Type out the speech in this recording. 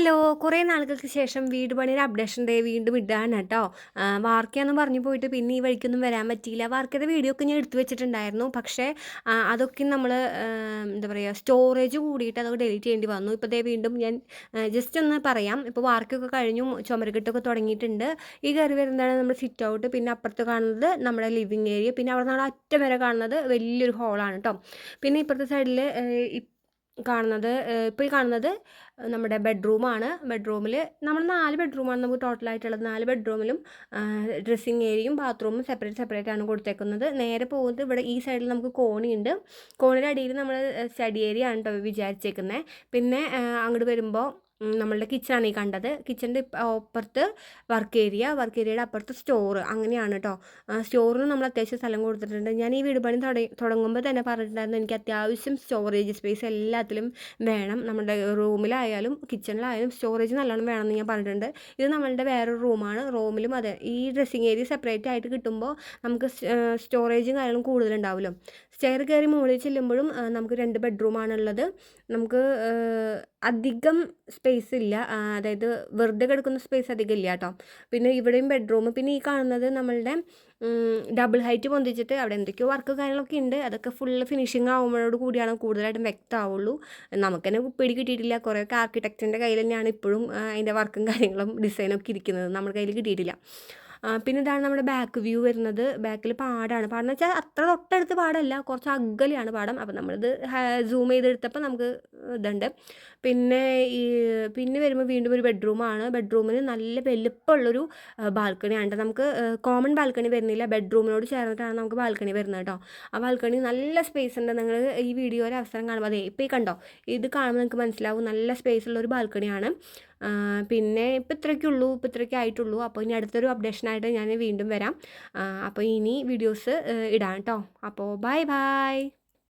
Hello കുറേ നാളുകൾക്ക് ശേഷം വീട് പണിയുടെ അപ്ഡേഷൻ ഡേ വീണ്ടും ഇടാണ് കേട്ടോ വാർക്കയാണെന്ന് പറഞ്ഞു പോയിട്ട് പിന്നെ ഈ വഴിക്കൊന്നും വരാൻ പറ്റിയില്ല. വാർക്കയുടെ വീഡിയോ ഒക്കെ ഞാൻ എടുത്തു വെച്ചിട്ടുണ്ടായിരുന്നു. പക്ഷേ അതൊക്കെ നമ്മൾ എന്താ പറയുക സ്റ്റോറേജ് കൂടിയിട്ട് അതൊക്കെ ഡിലീറ്റ് ചെയ്യേണ്ടി വന്നു. ഇപ്പോൾ ദേ വീണ്ടും ഞാൻ ജസ്റ്റ് ഒന്ന് പറയാം. ഇപ്പോൾ വാർക്കൊക്കെ കഴിഞ്ഞു ചുമരക്കെട്ടൊക്കെ തുടങ്ങിയിട്ടുണ്ട്. ഈ കയറി വരുന്നതാണ് നമ്മൾ സിറ്റ് ഔട്ട് പിന്നെ അപ്പുറത്ത് കാണുന്നത് നമ്മുടെ ലിവിങ് ഏരിയ പിന്നെ അവിടെ നിന്നാണ് അറ്റം വരെ കാണുന്നത് വലിയൊരു ഹോളാണ് കേട്ടോ പിന്നെ ഇപ്പുറത്തെ സൈഡിൽ കാണുന്നത് ഇപ്പോൾ ഈ കാണുന്നത് നമ്മുടെ ബെഡ്റൂമാണ്. ബെഡ്റൂമിൽ നമ്മൾ നാല് ബെഡ്റൂമാണ് നമുക്ക് ടോട്ടലായിട്ടുള്ളത്. നാല് ബെഡ്റൂമിലും ഡ്രസ്സിങ് ഏരിയയും ബാത്റൂമും സെപ്പറേറ്റ് സെപ്പറേറ്റ് ആണ് കൊടുത്തേക്കുന്നത്. നേരെ പോകുന്നത് ഇവിടെ ഈ സൈഡിൽ നമുക്ക് കോണിയുണ്ട്. കോണിയുടെ അടിയിൽ നമ്മൾ സ്റ്റഡി ഏരിയ ആണ് കേട്ടോ വിചാരിച്ചേക്കുന്നത് പിന്നെ അങ്ങോട്ട് വരുമ്പോൾ നമ്മളുടെ കിച്ചണാണ് ഈ കണ്ടത്. കിച്ചന്റെ അപ്പുറത്ത് വർക്ക് ഏരിയ വർക്ക് ഏരിയയുടെ അപ്പുറത്ത് സ്റ്റോർ അങ്ങനെയാണ് കേട്ടോ സ്റ്റോറിന് നമ്മൾ അത്യാവശ്യം സ്ഥലം കൊടുത്തിട്ടുണ്ട്. ഞാൻ ഈ വീട് പണി തുടങ്ങുമ്പോൾ തന്നെ പറഞ്ഞിട്ടുണ്ടായിരുന്നു എനിക്ക് അത്യാവശ്യം സ്റ്റോറേജ് സ്പേസ് എല്ലാത്തിലും വേണം. നമ്മുടെ റൂമിലായാലും കിച്ചണിലായാലും സ്റ്റോറേജ് നല്ലോണം വേണമെന്ന് ഞാൻ പറഞ്ഞിട്ടുണ്ട്. ഇത് നമ്മളുടെ വേറൊരു റൂമാണ് റൂമിലും അതെ ഈ ഡ്രസ്സിങ് ഏരിയ സെപ്പറേറ്റ് ആയിട്ട് കിട്ടുമ്പോൾ നമുക്ക് സ്റ്റോറേജും കാര്യങ്ങളും കൂടുതലുണ്ടാവുമല്ലോ. സ്റ്റെയർ കയറി മുകളിൽ ചെല്ലുമ്പോഴും നമുക്ക് രണ്ട് ബെഡ്റൂമാണുള്ളത് നമുക്ക് അധികം സ്പേസ് ഇല്ല. അതായത് വെറുതെ കിടക്കുന്ന സ്പേസ് അധികം ഇല്ല കേട്ടോ പിന്നെ ഇവിടെയും ബെഡ്റൂം പിന്നെ ഈ കാണുന്നത് നമ്മളുടെ ഡബിൾ ഹൈറ്റ് പൊന്തിച്ചിട്ട് അവിടെ എന്തൊക്കെയോ വർക്ക് കാര്യങ്ങളൊക്കെ ഉണ്ട്. അതൊക്കെ ഫുള്ള് ഫിനിഷിങ് ആവുമ്പോഴോട് കൂടിയാണ് കൂടുതലായിട്ടും വ്യക്തമാവുള്ളൂ. നമുക്ക് തന്നെ പിടി കിട്ടിയിട്ടില്ല. കുറേയൊക്കെ ആർക്കിടെക്റ്റിന്റെ കയ്യിൽ തന്നെയാണ് ഇപ്പോഴും അതിന്റെ വർക്കും കാര്യങ്ങളും ഡിസൈനൊക്കെ ഇരിക്കുന്നത്. നമ്മുടെ കയ്യിൽ കിട്ടിയിട്ടില്ല. പിന്നെ ഇതാണ് നമ്മുടെ ബാക്ക് വ്യൂ വരുന്നത്. ബാക്കിൽ പാടാണ്. പാടെന്ന് വെച്ചാൽ അത്ര തൊട്ടടുത്ത് പാടല്ല. കുറച്ച് അകലെയാണ് പാടം. അപ്പോൾ നമ്മളിത് സൂം ചെയ്തെടുത്തപ്പോൾ നമുക്ക് ഇതുണ്ട്. പിന്നെ ഈ പിന്നെ വരുമ്പോൾ വീണ്ടും ഒരു ബെഡ്റൂമാണ് ബെഡ്റൂമിന് നല്ല വലുപ്പമുള്ളൊരു ബാൽക്കണിയാണ് നമുക്ക് കോമൺ ബാൽക്കണി വരുന്നില്ല. ബെഡ്റൂമിനോട് ചേർന്നിട്ടാണ് നമുക്ക് ബാൽക്കണി വരുന്നത് കേട്ടോ ആ ബാൽക്കണി നല്ല സ്പേസ് ഉണ്ട്. നിങ്ങൾ ഈ വീഡിയോയിൽ അവസരം കാണുമ്പോൾ അതെ ഇപ്പോൾ ഈ കണ്ടോ? ഇത് കാണുമ്പോൾ നിങ്ങൾക്ക് മനസ്സിലാവും. നല്ല സ്പേസ് ഉള്ള ഒരു ബാൽക്കണിയാണ് പിന്നെ ഇപ്പം ഇത്രയ്ക്കുള്ളൂ ഇപ്പം ഇത്രയ്ക്കേ ആയിട്ടുള്ളൂ. അപ്പോൾ ഇനി അടുത്തൊരു അപ്ഡേഷനായിട്ട് ഞാൻ വീണ്ടും വരാം. അപ്പോൾ ഇനി വീഡിയോസ് ഇടാം കേട്ടോ അപ്പോൾ ബൈ ബൈ